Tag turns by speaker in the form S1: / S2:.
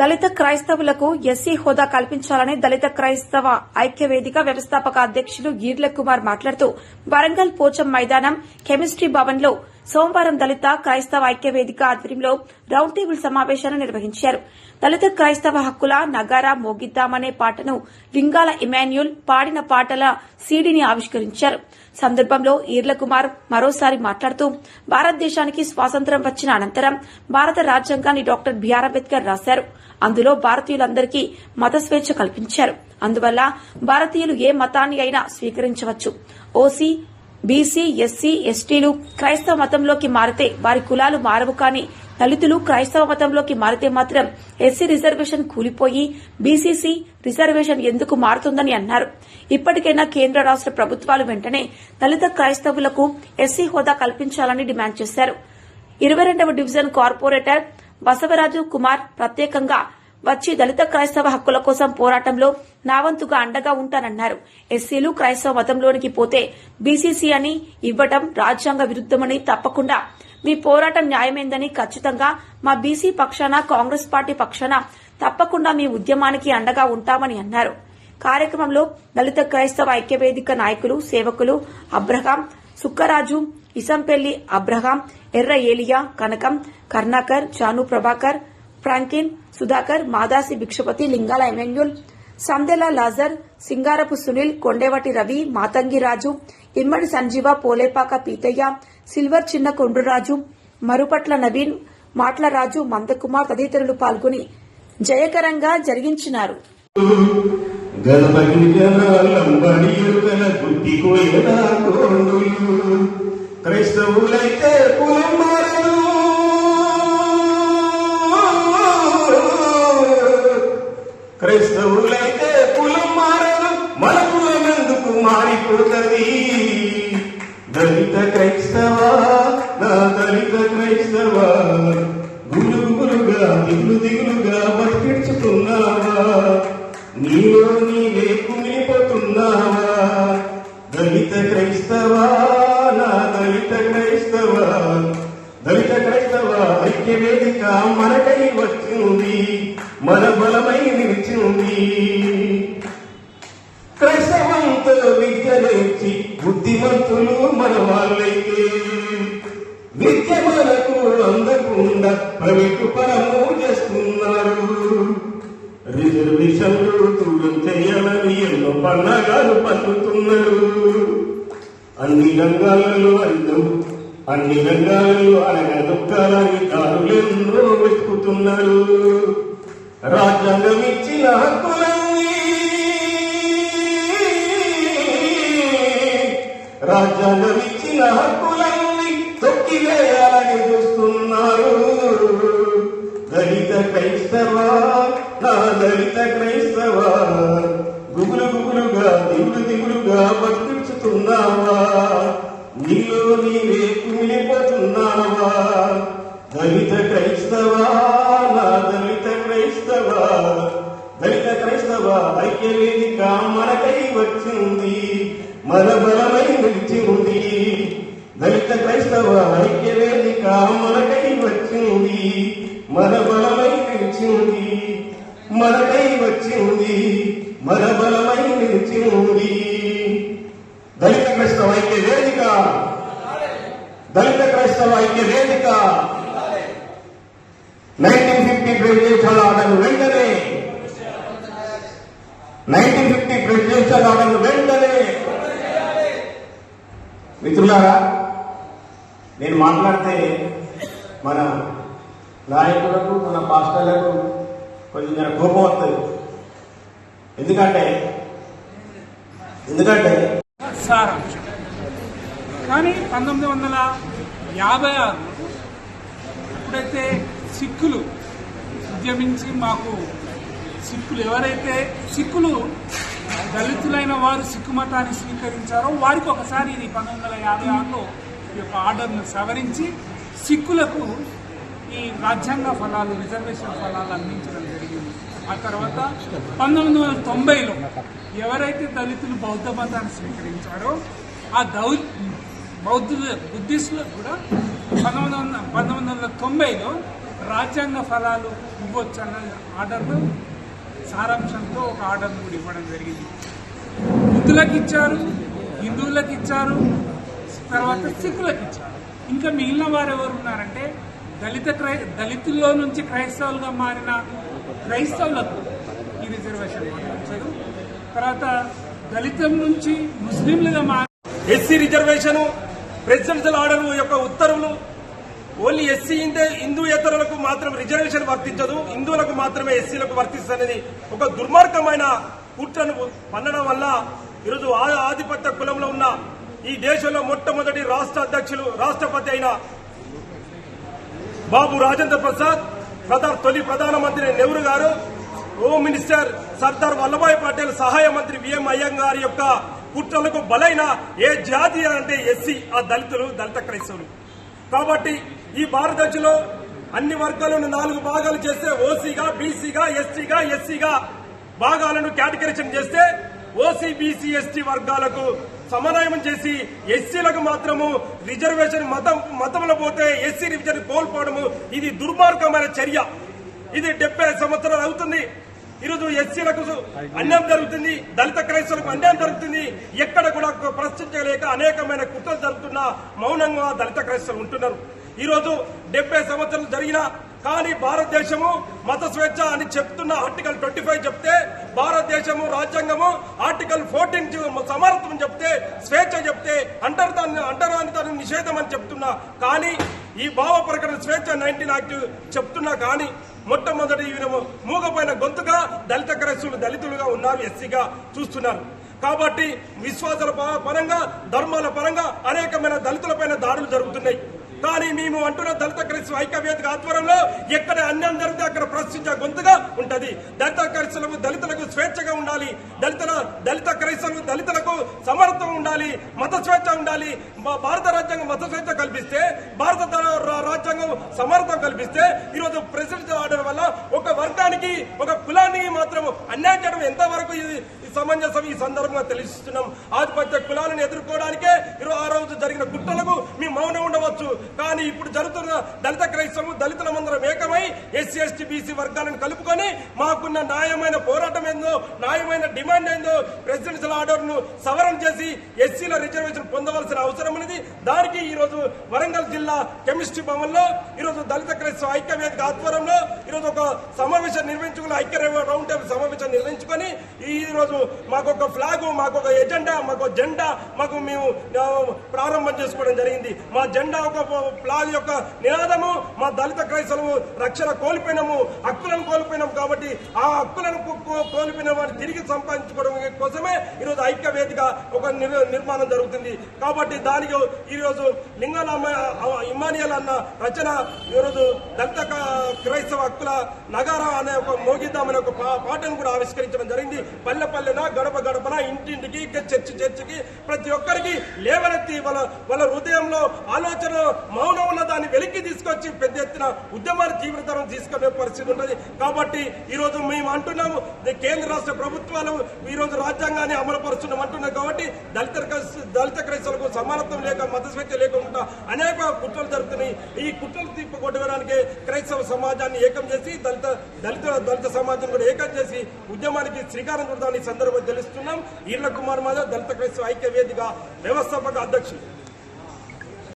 S1: దళిత క్రైస్తవులకు ఎస్సీ హోదా కల్పించాలని దళిత క్రైస్తవ ఐక్యవేదిక వ్యవస్థాపక అధ్యక్షులు ఈర్ల కుమార్ మాట్లాడుతూ వరంగల్ పోచం మైదానం కెమిస్ట్రీ భవన్లో సోమవారం దళిత క్రైస్తవ ఐక్యవేదిక ఆధ్వర్యంలో రౌండ్ టేబుల్ సమావేశాన్ని నిర్వహించారు. దళిత క్రైస్తవ హక్కుల నగారా మోగిద్దామనే పాటను లింగాల ఇమాన్యుల్ పాడిన పాటల సీడీని ఆవిష్కరించారు. సందర్భంలో ఈర్ల కుమార్ మరోసారి మాట్లాడుతూ భారతదేశానికి స్వాతంత్ర్యం వచ్చిన అనంతరం భారత రాజ్యాంగాన్ని డాక్టర్ బిఆర్ అంబేద్కర్ రాశారు. అందులో భారతీయులందరికీ మత స్వేచ్ఛ కల్పించారు. అందువల్ల భారతీయులు ఏ మతాన్ని అయినా స్వీకరించవచ్చు. ఓసీ బీసీ ఎస్సీ ఎస్టీలు క్రైస్తవ మతంలోకి మారితే వారి కులాలు మారవు కానీ దళితులు క్రైస్తవ మతంలోకి మారితే మాత్రం ఎస్సీ రిజర్వేషన్ కూలిపోయి బీసీసీ రిజర్వేషన్ ఎందుకు మారుతుందని అన్నారు. ఇప్పటికైనా కేంద్ర రాష్ట ప్రభుత్వాలు వెంటనే దళిత క్రైస్తవులకు ఎస్సీ హోదా కల్పించాలని డిమాండ్ చేశారు. ఇరవై రెండవ డివిజన్ కార్పొరేటర్ బసవరాజు కుమార్ ప్రత్యేకంగా వచ్చి దళిత క్రైస్తవ హక్కుల కోసం పోరాటంలో నావంతుగా అండగా ఉంటానన్నారు. ఎస్సీలు క్రైస్తవ మతంలోనికి పోతే బీసీసీ అని ఇవ్వటం రాజ్యాంగ విరుద్దమని తప్పకుండా. మీ పోరాటం న్యాయమైందని ఖచ్చితంగా మా బీసీ పక్షాన కాంగ్రెస్ పార్టీ పక్షాన తప్పకుండా మీ ఉద్యమానికి అండగా ఉంటామని అన్నారు. కార్యక్రమంలో దళిత క్రైస్తవ ఐక్యవేదిక నాయకులు సేవకులు అబ్రహాం సుక్కరాజు ఇసంపెల్లి అబ్రహాం ఎర్ర ఏలియా కనకం కర్ణాకర్ జాను ప్రభాకర్ ఫ్రాంకిన్ సుధాకర్ మాదాసి భిక్షపతి లింగాల Emmanuel Sandela Lazar Singarapu Sunil Kondeveti Ravi Matangi Raju Immadi Sanjeeva Polepaka Peetaiah Silver Chinna Kondruraju Marupatla Naveen మాట్ల రాజు మందకుమార్ తదితరులు పాల్గొని జయకరంగా జరిగించినారు.
S2: క్రైస్తవులైతే క్రైస్తవులైతే కులం మారదు మన కులం ఎందుకు మారిపోతుంది? దళిత క్రైస్తవ నా దళిత క్రైస్తవ గులుగులుగా దిగులు దిగులుగా బతికించుకున్నావా? నీలో నీవే కుమిలిపోతున్నావా? దళిత క్రైస్తవా నా దళిత క్రైస్తవ దళిత క్రైస్తవ ఐక్య వేదిక మనకై వచ్చింది. మన బలమై నిలిచింది విద్య బుద్ధిమంతులు మన వాళ్ళైతే విద్య మనకు అందకుండా ప్రైవేటు పరము చేస్తున్నారు. రిజర్వేషన్లు దూరం చేయాలని ఎన్నో పండగలు పండుతున్నారు. అన్ని రంగాలలో అందం అన్ని రంగాలలో అనగా దుఃఖాలని దారులెన్నో వెతుకుతున్నారు. రాజ్యాంగం ఇచ్చి రాజ్యాంగం ఇచ్చిన హక్కులన్నీ తొక్కివేయాలని చూస్తున్నారు. దళిత క్రైస్తవా నా దళిత క్రైస్తవా గుగులు గుగులుగా దిగులు దిగులుగా బతికించుతున్నావా? నీలో నీవే కుమిలిపోతున్నావా? దళిత క్రైస్తవా నా దళిత క్రైస్తవా దళిత క్రైస్తవ ఐక్య వేదిక మనకై వచ్చి ఉంది మన బలమై నిలిచింది. దళిత క్రైస్తవ ఐక్య వేదిక మనకై వచ్చి ఉంది మన బలమై నిలిచింది. మనకై వచ్చి ఉంది మన బలమై నిలిచింది. దళిత క్రైస్తవ ఐక్య వేదిక దళిత క్రైస్తవ ఐక్య వేదిక నైన్టీన్ ఫిఫ్టీ ప్రెసిడెన్షియల్ ఆర్డర్ వెంటనే నైన్టీన్ ఫిఫ్టీ ప్రెసిడెన్షియల్ ఆర్డర్ వెంటనే మిత్రులారా నేను మాట్లాడితే మన నాయకులకు మన పాస్టర్లకు కొంచెం కోపం వస్తుంది. ఎందుకంటే ఎందుకంటే
S3: కానీ పంతొమ్మిది వందల యాభై ఆరు ఎప్పుడైతే సిక్కులు ఉద్యమించి మాకు సిక్కులు ఎవరైతే సిక్కులు దళితులైన వారు సిక్కు మతాన్ని స్వీకరించారో వారికి ఒకసారి ఇది పంతొమ్మిది వందల యాభై ఆరులో ఈ యొక్క ఆర్డర్ను సవరించి సిక్కులకు ఈ రాజ్యాంగ ఫలాలు రిజర్వేషన్ ఫలాలు అందించడం జరిగింది. ఆ తర్వాత పంతొమ్మిది వందల తొంభైలో ఎవరైతే దళితులు బౌద్ధ మతాన్ని స్వీకరించారో ఆ దౌ బౌద్ధుల బుద్ధిస్టులకు కూడా పంతొమ్మిది వందల పంతొమ్మిది వందల తొంభైలో రాజ్యాంగ ఫలాలు ఇవ్వచ్చు అన్న ఆర్డర్ను సారాంశంతో ఒక ఆర్డర్ కూడా ఇవ్వడం జరిగింది. బుద్ధులకు ఇచ్చారు హిందువులకు ఇచ్చారు తర్వాత సిక్కులకు ఇచ్చారు ఇంకా మిగిలిన వారు ఎవరు ఉన్నారంటే దళిత క్రై దళితుల్లో నుంచి క్రైస్తవులుగా మారిన క్రైస్తవులకు ఈ రిజర్వేషన్ వర్తించదు తర్వాత దళితం నుంచి ముస్లింలుగా మారి
S4: ఎస్సీ రిజర్వేషన్ ప్రెసిడెన్షియల్ ఆర్డర్ యొక్క ఉత్తర్వులు ఓన్లీ ఎస్సీ హిందూ హిందూయేతరులకు మాత్రం రిజర్వేషన్ వర్తించదు. హిందువులకు మాత్రమే ఎస్సీలకు వర్తిస్తుంది ఒక దుర్మార్గమైన కుట్రను పన్నడం వల్ల ఈరోజు ఆ- ఆధిపత్య కులంలో ఉన్న ఈ దేశంలో మొట్టమొదటి రాష్ట్ర అధ్యక్షులు రాష్ట్రపతి అయిన బాబు రాజేంద్ర ప్రసాద్ ప్రధాన తొలి ప్రధానమంత్రి నెహ్రూ గారు హోమ్ మినిస్టర్ సర్దార్ వల్లభాయ్ పటేల్ సహాయ మంత్రి విఎం అయ్యంగార్ యొక్క కుట్రలకు బలైన ఏ జాతి అంటే ఎస్సీ ఆ దళితులు దళిత క్రైస్తవులు. కాబట్టి ఈ భారతదేశంలో అన్ని వర్గాలను నాలుగు భాగాలు చేస్తే ఓసీగా బీసీగా ఎస్టీగా ఎస్సీగా భాగాలను కేటగరైజేషన్ చేస్తే ఓసీ బీసీ ఎస్టీ వర్గాలకు సమన్వయం చేసి ఎస్సీలకు మాత్రము రిజర్వేషన్ మతం మతంలో పోతే ఎస్సీ రిజర్వ్ కోల్పోవడము ఇది దుర్మార్గమైన చర్య. ఇది డెబ్బై సంవత్సరాలు అవుతుంది. ఈరోజు ఎస్సీలకు అన్యాయం జరుగుతుంది దళిత క్రైస్తవులకు అన్యాయం జరుగుతుంది. ఎక్కడ కూడా ప్రశ్నించలేక అనేకమైన కుట్రలు జరుగుతున్నా మౌనంగా దళిత క్రైస్తవులు ఉంటున్నారు. ఈరోజు డెబ్బై సంవత్సరాలు జరిగిన కానీ భారతదేశము మత స్వేచ్ఛ అని చెప్తున్న ఆర్టికల్ ట్వంటీ ఫైవ్ చెప్తే భారతదేశము రాజ్యాంగము ఆర్టికల్ ఫోర్టీన్ సమానత్వం చెప్తే స్వేచ్ఛ చెప్తే అంటర్దాన్ని అంటరానితనం నిషేధం అని చెప్తున్నా. కానీ ఈ భావ ప్రకటన స్వేచ్ఛ నైన్టీన్ యాక్ట్ చెప్తున్నా కానీ మొట్టమొదటి ఈయన మూగపోయిన గొంతుగా దళిత క్రైస్తులు దళితులుగా ఉన్నారు ఎస్సీగా చూస్తున్నారు. కాబట్టి విశ్వాసాల పరంగా ధర్మాల పరంగా అనేకమైన దళితులపైన దాడులు జరుగుతున్నాయి. కానీ మేము అంటున్న దళిత క్రైస్తవ ఐక్యవేదిక ఆధ్వర్యంలో ఎక్కడ అన్యాయం జరిగితే అక్కడ ప్రశ్నించే గొంతుగా ఉంటది. దళిత క్రైస్తవులకు దళితులకు స్వేచ్ఛగా ఉండాలి. దళితుల దళిత క్రైస్తవులకు దళితులకు సమర్థం ఉండాలి మత స్వేచ్ఛ ఉండాలి. భారత రాజ్యాంగం మత స్వేచ్ఛ కల్పిస్తే భారత రాజ్యాంగం సమర్థం కల్పిస్తే ఈరోజు ప్రెసిడెంట్ ఆర్డర్ వల్ల ఒక వర్గానికి ఒక కులానికి మాత్రం అన్యాయం చేయడం ఎంతవరకు ఇది సమంజసం ఈ సందర్భంగా తెలుస్తున్నాం ఆధిపత్య కులాలను ఎదుర్కోవడానికే ఇరవై ఆ రోజు జరిగిన గుట్టలకు మీ మౌనం అని కానీ ఇప్పుడు జరుగుతున్న దళిత క్రైస్తవం దళితుల మందరం ఏకమై ఎస్సీ ఎస్టీ బీసీ వర్గాలను కలుపుకొని మాకున్న న్యాయమైన పోరాటం ఏందో న్యాయమైన డిమాండ్ ఏందో ప్రెసిడెన్షియల్ ఆర్డర్ను సవరం సవరణ చేసి ఎస్సీల రిజర్వేషన్ పొందవలసిన అవసరం అనేది దానికి ఈరోజు వరంగల్ జిల్లా కెమిస్ట్రీ భవన్లో ఈరోజు దళిత క్రైస్తవ ఐక్యవేదిక ఆధ్వర్యంలో ఈరోజు ఒక సమావేశం నిర్వహించుకుని ఐక్య రౌండ్ టేబుల్ సమావేశం నిర్వహించుకొని ఈ రోజు మాకు ఒక ఫ్లాగ్ మాకు ఒక ఎజెండా మాకు ఒక జెండా మాకు మేము ప్రారంభం చేసుకోవడం జరిగింది. మా జెండా ఒక ఫ్లాగ్ యొక్క నినాదము మా దళిత క్రైస్తవులు రక్షణ కోల్పోయినాము హక్కులను కోల్పోయినాము కాబట్టి ఆ హక్కులను కో- కోల్పోయిన వారిని తిరిగి సంపాదించుకోవడం కోసమే ఈరోజు ఐక్య వేదిక ఒక నిర్మాణం జరుగుతుంది. కాబట్టి దానికి ఈరోజు లింగాల ఇమానియల్ అన్న రచన ఈరోజు దళిత క్రైస్తవ హక్కుల నగార అనే ఒక మోగిద్దామనే ఒక పాటను కూడా ఆవిష్కరించడం జరిగింది. పల్లె పల్లెన గడప గడపన ఇంటింటికి చర్చి చర్చికి ప్రతి ఒక్కరికి లేవనెత్తి వాళ్ళ వాళ్ళ హృదయంలో ఆలోచన మౌనం ఉన్న దాన్ని వెలికి తీసుకొచ్చి పెద్ద ఎత్తున ఉద్యమాన్ని తీవ్రతరం తీసుకునే పరిస్థితి ఉన్నది. కాబట్టి ఈరోజు మేము అంటున్నాము కేంద్ర రాష్ట్ర ప్రభుత్వాలు ఈ రోజు రాజ్యాంగాన్ని అమలుపరుస్తున్నాం అంటున్నాం కాబట్టి దళిత దళిత క్రైస్తవులకు సమానత్వం లేక మతస్వేచ్ఛ లేకుండా అనేక కుట్రలు జరుగుతున్నాయి. ఈ కుట్రలు తిప్పకొట్టడానికి క్రైస్తవ సమాజాన్ని ఏకం చేసి దళిత దళిత దళిత సమాజం కూడా ఏకం చేసి ఉద్యమానికి శ్రీకారం చుడదాన్ని సందర్భంగా తెలుస్తున్నాం. ఈర్ల కుమార్ మాధవ్ దళిత క్రైస్తవ ఐక్య వేదిక వ్యవస్థాపక అధ్యక్షులు